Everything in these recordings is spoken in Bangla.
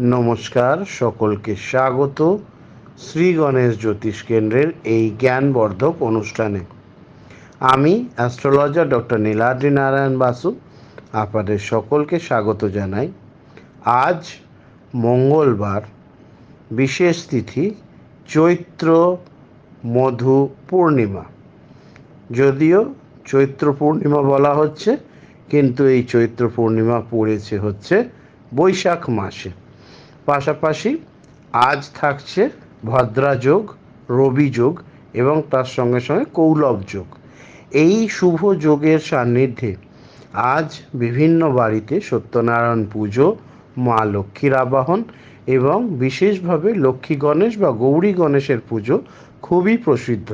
নমস্কার, সকলকে স্বাগত শ্রী গণেশ জ্যোতিষ কেন্দ্রের এই জ্ঞানবর্ধক অনুষ্ঠানে। আমি অ্যাস্ট্রোলজার ডক্টর নীলাদ্রি নারায়ণ বাসু আপনাদের সকলকে স্বাগত জানাই। আজ মঙ্গলবার, বিশেষ তিথি চৈত্র মধু পূর্ণিমা। যদিও চৈত্র পূর্ণিমা বলা হচ্ছে, কিন্তু এই চৈত্র পূর্ণিমা পড়েছে হচ্ছে বৈশাখ মাসে। পাশাপাশি আজ থাকছে ভদ্রা যোগ, রবি যোগ এবং তার সঙ্গে সঙ্গে কৌলভ যোগ। এই শুভ যোগের সান্নিধ্যে আজ বিভিন্ন বাড়িতে সত্যনারায়ণ পুজো, মা লক্ষ্মীর আবাহন এবং বিশেষভাবে লক্ষ্মী গণেশ বা গৌরী গণেশের পুজো খুবই প্রসিদ্ধ।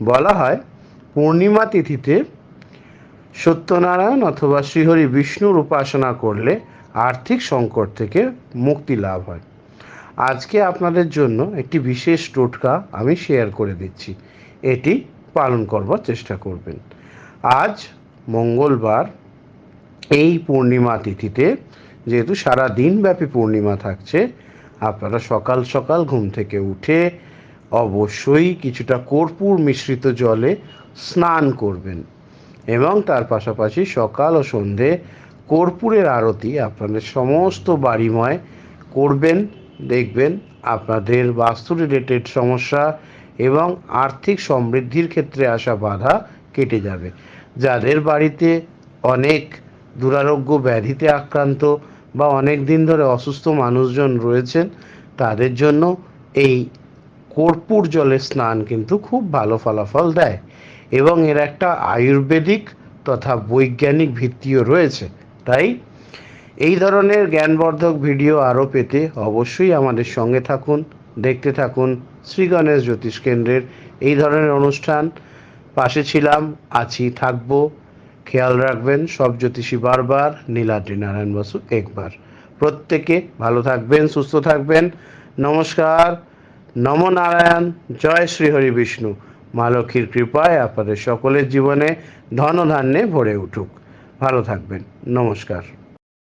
বলা হয় পূর্ণিমা তিথিতে সত্যনারায়ণ অথবা শ্রীহরি বিষ্ণুর উপাসনা করলে আর্থিক সংকট থেকে মুক্তি লাভ হয়। আজকে আপনাদের জন্য একটি বিশেষ টোটকা আমি শেয়ার করে দিচ্ছি। এটি পালন করবার চেষ্টা করবেন। আজ মঙ্গলবার, এই পূর্ণিমা তিথিতে যেহেতু সারা দিনব্যাপী পূর্ণিমা থাকছে, আপনারা সকাল সকাল ঘুম থেকে উঠে অবশ্যই কিছুটা কর্পূর মিশ্রিত জলে স্নান করবেন এবং তার পাশাপাশি সকাল ও সন্ধে কর্পূরের আরতি আপনাদের সমস্ত বাড়িময় করবেন, দেখবেন আপনাদের বাস্তু রিলেটেড সমস্যা এবং আর্থিক সমৃদ্ধির ক্ষেত্রে আসা বাধা কেটে যাবে। যাদের বাড়িতে অনেক দুরারোগ্য ব্যাধিতে আক্রান্ত বা অনেক দিন ধরে অসুস্থ মানুষজন রয়েছেন, তাদের জন্য এই কর্পূর জলে স্নান কিন্তু খুব ভালো ফলাফল দেয় এবং এর একটা আয়ুর্বেদিক তথা বৈজ্ঞানিক ভিত্তিও রয়েছে। তাই এই ধরনের জ্ঞানবর্ধক ভিডিও আরও পেতে অবশ্যই আমাদের সঙ্গে থাকুন, দেখতে থাকুন শ্রী গণেশ জ্যোতিষ কেন্দ্রের এই ধরনের অনুষ্ঠান। পাশে ছিলাম, আছি, থাকব। খেয়াল রাখবেন, সব জ্যোতিষী বারবার, নীলাদ্রি নারায়ণ বসু একবার। প্রত্যেকে ভালো থাকবেন, সুস্থ থাকবেন। নমস্কার, নম নারায়ণ, জয় শ্রী হরি বিষ্ণু। মা লক্ষ্মীর কৃপায় আপনাদের সকলের জীবনে ধন ধান্যে ভরে উঠুক। ভালো থাকবেন। নমস্কার।